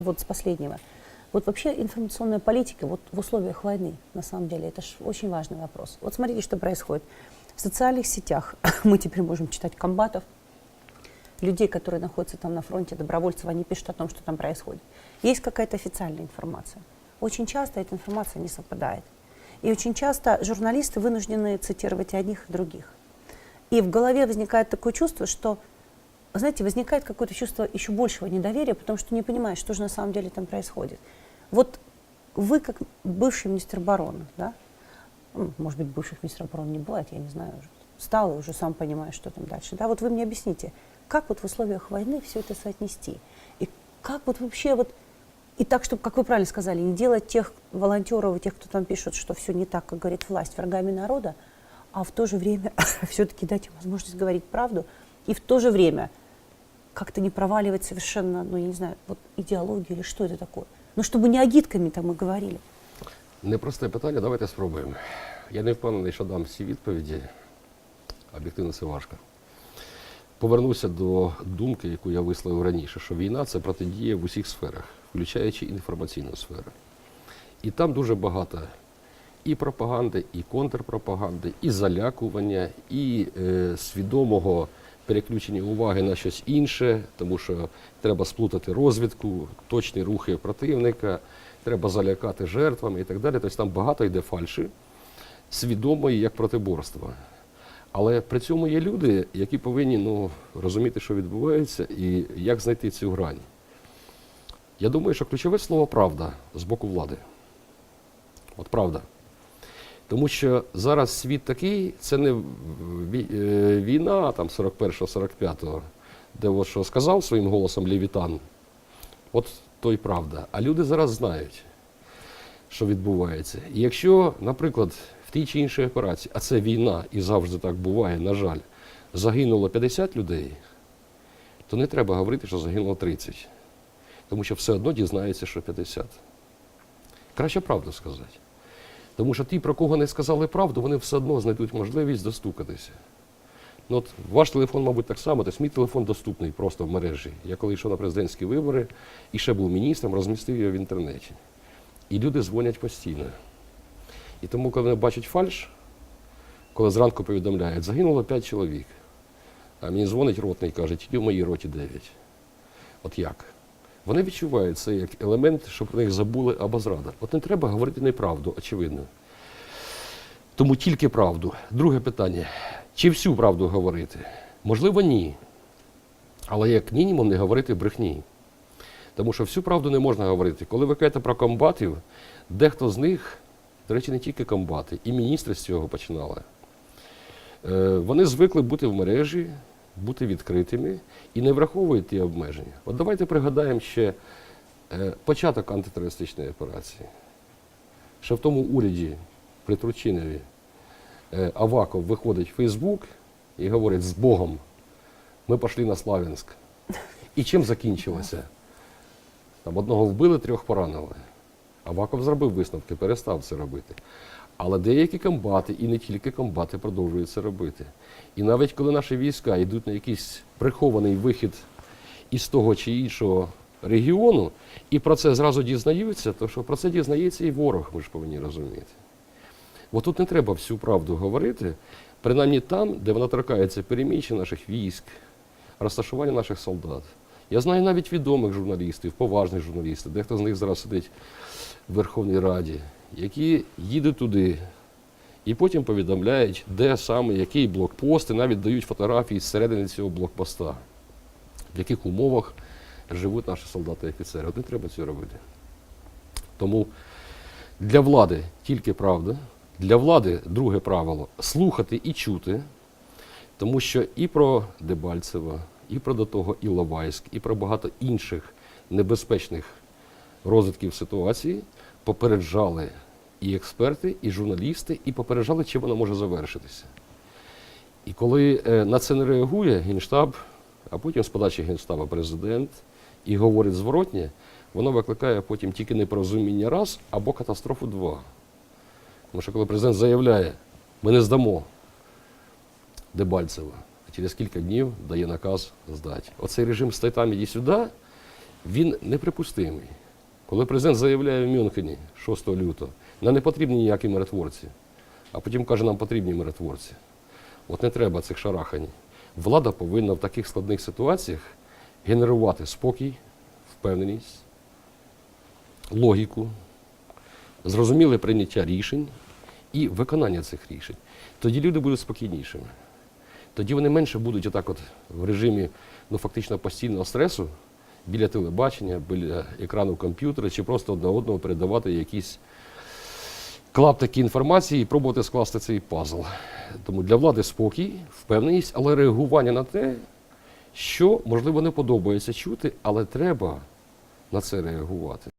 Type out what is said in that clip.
Вот с последнего. Вот вообще информационная политика вот в условиях войны, на самом деле, это ж очень важный вопрос. Вот смотрите, что происходит. В социальных сетях мы теперь можем читать комбатов, людей, которые находятся там на фронте, добровольцев, они пишут о том, что там происходит. Есть какая-то официальная информация. Очень часто эта информация не совпадает. И очень часто журналисты вынуждены цитировать одних, и других. И в голове возникает такое чувство, что, знаете, возникает какое-то чувство еще большего недоверия, потому что не понимаешь, что же на самом деле там происходит. Вот вы, как бывший министр обороны, да, ну, может быть, бывших министров обороны не бывает, я не знаю, уже стал и уже сам понимаешь, что там дальше. Да, вот вы мне объясните, как вот в условиях войны все это соотнести? И как вот вообще вот и так, чтобы, как вы правильно сказали, не делать тех волонтеров и тех, кто там пишет, что все не так, как говорит власть, врагами народа, а в то же время все-таки дать им возможность говорить правду, и в то же время как-то не проваливать совершенно, ну, я не знаю, вот идеологию или что это такое. Ну, чтобы не агитками там мы говорили. Непросте питання, давайте спробуємо. Я не впевнений, що дам всі відповіді. Об'єктивно це важко. Повернуся до думки, яку я висловив раніше, що війна це протидія в усіх сферах, включаючи інформаційну сферу. І там дуже багато і пропаганди, і контрпропаганди, і залякування, і е, свідомого переключення уваги на щось інше, тому що треба сплутати розвідку, точні рухи противника, треба залякати жертвами і так далі. Тобто там багато йде фальші, свідомої як протиборства. Але при цьому є люди, які повинні ну, розуміти, що відбувається, і як знайти цю грань. Я думаю, що ключове слово правда з боку влади. От правда. Тому що зараз світ такий, це не е, війна там 41-45-го, де от що сказав своїм голосом Левітан, от то й правда. А люди зараз знають, що відбувається. І якщо, наприклад, в тій чи іншій операції, а це війна, і завжди так буває, на жаль, загинуло 50 людей, то не треба говорити, що загинуло 30. Тому що все одно дізнається, що 50. Краще правду сказати. Тому що ті, про кого не сказали правду, вони все одно знайдуть можливість достукатися. Ну, от ваш телефон, мабуть, так само, тобто мій телефон доступний просто в мережі. Я коли йшов на президентські вибори і ще був міністром, розмістив його в інтернеті. І люди дзвонять постійно. І тому, коли вони бачать фальш, коли зранку повідомляють, загинуло 5 чоловік, а мені дзвонить ротний і каже, тільки в моїй роті 9. От як? Вони відчувають це як елемент, щоб про них забули або зрада. От не треба говорити неправду, очевидно. Тому тільки правду. Друге питання: чи всю правду говорити? Можливо, ні. Але як мінімум не говорити брехні. Тому що всю правду не можна говорити. Коли ви кажете про комбатів, дехто з них, до речі, не тільки комбати, і міністри з цього починали. Е, Вони звикли бути в мережі, бути відкритими і не враховують ті обмеження. От давайте пригадаємо ще е, початок антитерористичної операції. Ще в тому уряді при Турчинові е, Аваков виходить в Фейсбук і говорить з Богом, ми пішли на Славянськ. І чим закінчилося? Там одного вбили, трьох поранили. Аваков зробив висновки, перестав це робити. Але деякі комбати, і не тільки комбати, продовжують це робити. І навіть коли наші війська йдуть на якийсь прихований вихід із того чи іншого регіону, і про це зразу дізнаються, то що про це дізнається і ворог, ми ж повинні розуміти. Бо тут не треба всю правду говорити, принаймні там, де вона торкається переміщень наших військ, розташування наших солдат. Я знаю навіть відомих журналістів, поважних журналістів, дехто з них зараз сидить в Верховній Раді, які їдуть туди і потім повідомляють, де саме який блокпост, і навіть дають фотографії зсередини цього блокпоста, в яких умовах живуть наші солдати і офіцери. От не треба цього робити. Тому для влади тільки правда. Для влади друге правило слухати і чути, тому що і про Дебальцева, і про до того Іловайськ, і про багато інших небезпечних розвитків ситуації попереджали і експерти, і журналісти, і попереджали, чим воно може завершитися. І коли е, на це не реагує Генштаб, а потім з подачі Генштаба президент і говорить зворотнє, воно викликає потім тільки непорозуміння раз або катастрофу два. Тому що коли президент заявляє, ми не здамо Дебальцева, а через кілька днів дає наказ здати. Оцей режим «стай там, іди сюди, він неприпустимий. Коли президент заявляє в Мюнхені 6 лютого, нам не потрібні ніякі миротворці, а потім каже, нам потрібні миротворці. От не треба цих шарахань. Влада повинна в таких складних ситуаціях генерувати спокій, впевненість, логіку, зрозуміле прийняття рішень і виконання цих рішень. Тоді люди будуть спокійнішими. Тоді вони менше будуть отак от в режимі ну, фактично постійного стресу біля телебачення, біля екрану комп'ютера, чи просто одне одного передавати якісь клаптики інформації і пробувати скласти цей пазл. Тому для влади спокій, впевненість, але реагування на те, що можливо не подобається чути, але треба на це реагувати.